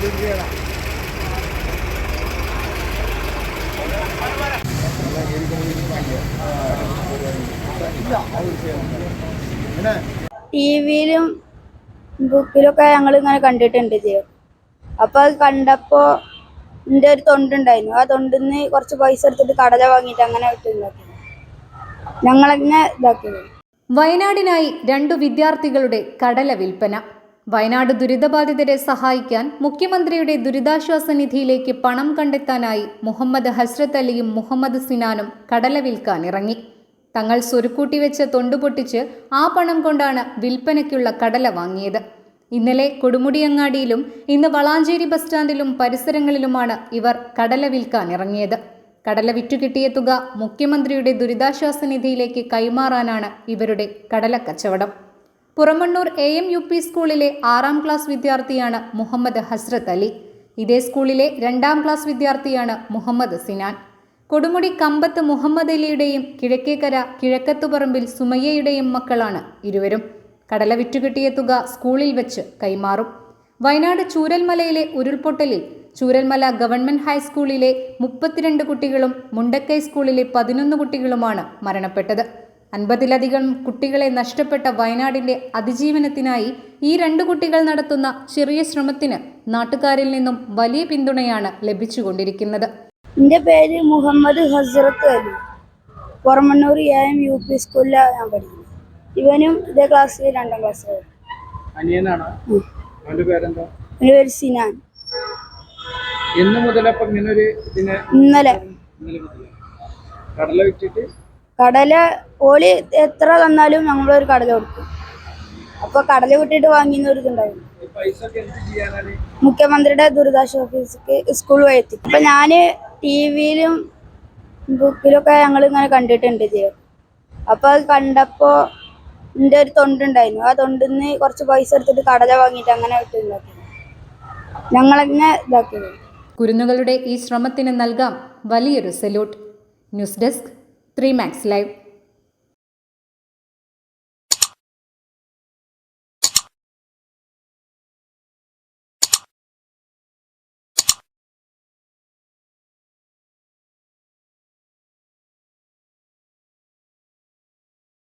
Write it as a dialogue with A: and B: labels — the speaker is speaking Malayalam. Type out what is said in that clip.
A: ടി വിയിലും ബുക്കിലൊക്കെ ഞങ്ങൾ ഇങ്ങനെ കണ്ടിട്ടുണ്ട് ചെയ്യും അപ്പൊ അത് കണ്ടപ്പോ എന്റെ ഒരു തൊണ്ടുണ്ടായിരുന്നു. ആ തൊണ്ടിന്ന് കുറച്ച് പൈസ എടുത്തിട്ട് കടല വാങ്ങിട്ട് അങ്ങനെ വിട്ടുണ്ടാക്കി ഞങ്ങളങ്ങനെ ഇതാക്കിയത്.
B: വയനാടിനായി രണ്ടു വിദ്യാർത്ഥികളുടെ കടല വിൽപ്പന. വയനാട് ദുരിതബാധിതരെ സഹായിക്കാൻ മുഖ്യമന്ത്രിയുടെ ദുരിതാശ്വാസ നിധിയിലേക്ക് പണം കണ്ടെത്താനായി മുഹമ്മദ് ഹസ്രത്ത് അലിയും മുഹമ്മദ് സിനാനും കടല വിൽക്കാൻ ഇറങ്ങി. തങ്ങൾ സ്വരുക്കൂട്ടി വെച്ച തൊണ്ടുപൊട്ടിച്ച് ആ പണം കൊണ്ടാണ് വിൽപ്പനയ്ക്കുള്ള കടല വാങ്ങിയത്. ഇന്നലെ കൊടുമുടിയങ്ങാടിയിലും ഇന്ന് വളാഞ്ചേരി ബസ് സ്റ്റാൻഡിലും പരിസരങ്ങളിലുമാണ് ഇവർ കടല വിൽക്കാൻ ഇറങ്ങിയത്. കടല വിറ്റുകിട്ടിയ തുക മുഖ്യമന്ത്രിയുടെ ദുരിതാശ്വാസ നിധിയിലേക്ക് കൈമാറാനാണ് ഇവരുടെ കടല കച്ചവടം Puramannur A M U P സ്കൂളിലെ ആറാം ക്ലാസ് വിദ്യാർത്ഥിയാണ് മുഹമ്മദ് ഹസ്രത്ത് അലി. ഇതേ സ്കൂളിലെ രണ്ടാം ക്ലാസ് വിദ്യാർത്ഥിയാണ് മുഹമ്മദ് സിനാൻ. കൊടുമുടി കമ്പത്ത് മുഹമ്മദ് അലിയുടെയും കിഴക്കേക്കര കിഴക്കത്തുപറമ്പിൽ സുമയ്യയുടെയും മക്കളാണ് ഇരുവരും. കടല വിറ്റുകിട്ടിയ തുക സ്കൂളിൽ വെച്ച് കൈമാറും. വയനാട് ചൂരൽമലയിലെ ഉരുൾപൊട്ടലിൽ ചൂരൽമല ഗവൺമെന്റ് ഹൈസ്കൂളിലെ മുപ്പത്തിരണ്ട് കുട്ടികളും മുണ്ടക്കൈ സ്കൂളിലെ പതിനൊന്ന് കുട്ടികളുമാണ് മരണപ്പെട്ടത്. അൻപതിലധികം കുട്ടികളെ നഷ്ടപ്പെട്ട വയനാടിന്റെ അതിജീവനത്തിനായി ഈ രണ്ട് കുട്ടികൾ നടത്തുന്ന ചെറിയ ശ്രമത്തിന് നാട്ടുകാരിൽ നിന്നും വലിയ പിന്തുണയാണ് ലഭിച്ചുകൊണ്ടിരിക്കുന്നത്.
A: എന്റെ പേര് Muhammad Hazrat Ali. Puramannur A M U P സ്കൂളിലാണ് ഞാൻ പഠിക്കുന്നത്. ഇവനും ഇതേ ക്ലാസ്സിൽ രണ്ടാം ക്ലാസ്
C: അനിയനാണ്? അവന്റെ പേരെന്താ?
A: എന്റെ പേര് സിനാൻ. ഇന്നലെ.
C: കടല വിറ്റിട്ട്
A: കടല ഓൽ എത്ര തന്നാലും നമ്മളൊരു കടല കൊടുക്കും. അപ്പൊ കടല വിട്ടിട്ട് വാങ്ങിയെന്ന് ഒരു
C: ഇതുണ്ടാവും
A: മുഖ്യമന്ത്രിയുടെ ദുരിതാശ്വാസ ഓഫീസിക്ക് സ്കൂൾ വഴി എത്തി. അപ്പൊ ഞാൻ ടി വിയിലും ബുക്കിലൊക്കെ ഞങ്ങൾ ഇങ്ങനെ കണ്ടിട്ടുണ്ട് ഇത്. അപ്പൊ അത് കണ്ടപ്പോ എന്റെ ഒരു തൊണ്ടുണ്ടായിരുന്നു. ആ തൊണ്ടിന്ന് കുറച്ച് പൈസ എടുത്തിട്ട് കടല വാങ്ങിയിട്ട് അങ്ങനെ ഞങ്ങളങ്ങനെ ഞങ്ങളെന്നെ ഇതാക്കിയത്.
B: കുരുന്നുകളുടെ ഈ ശ്രമത്തിന് നൽകാം വലിയൊരു salute. News desk three max live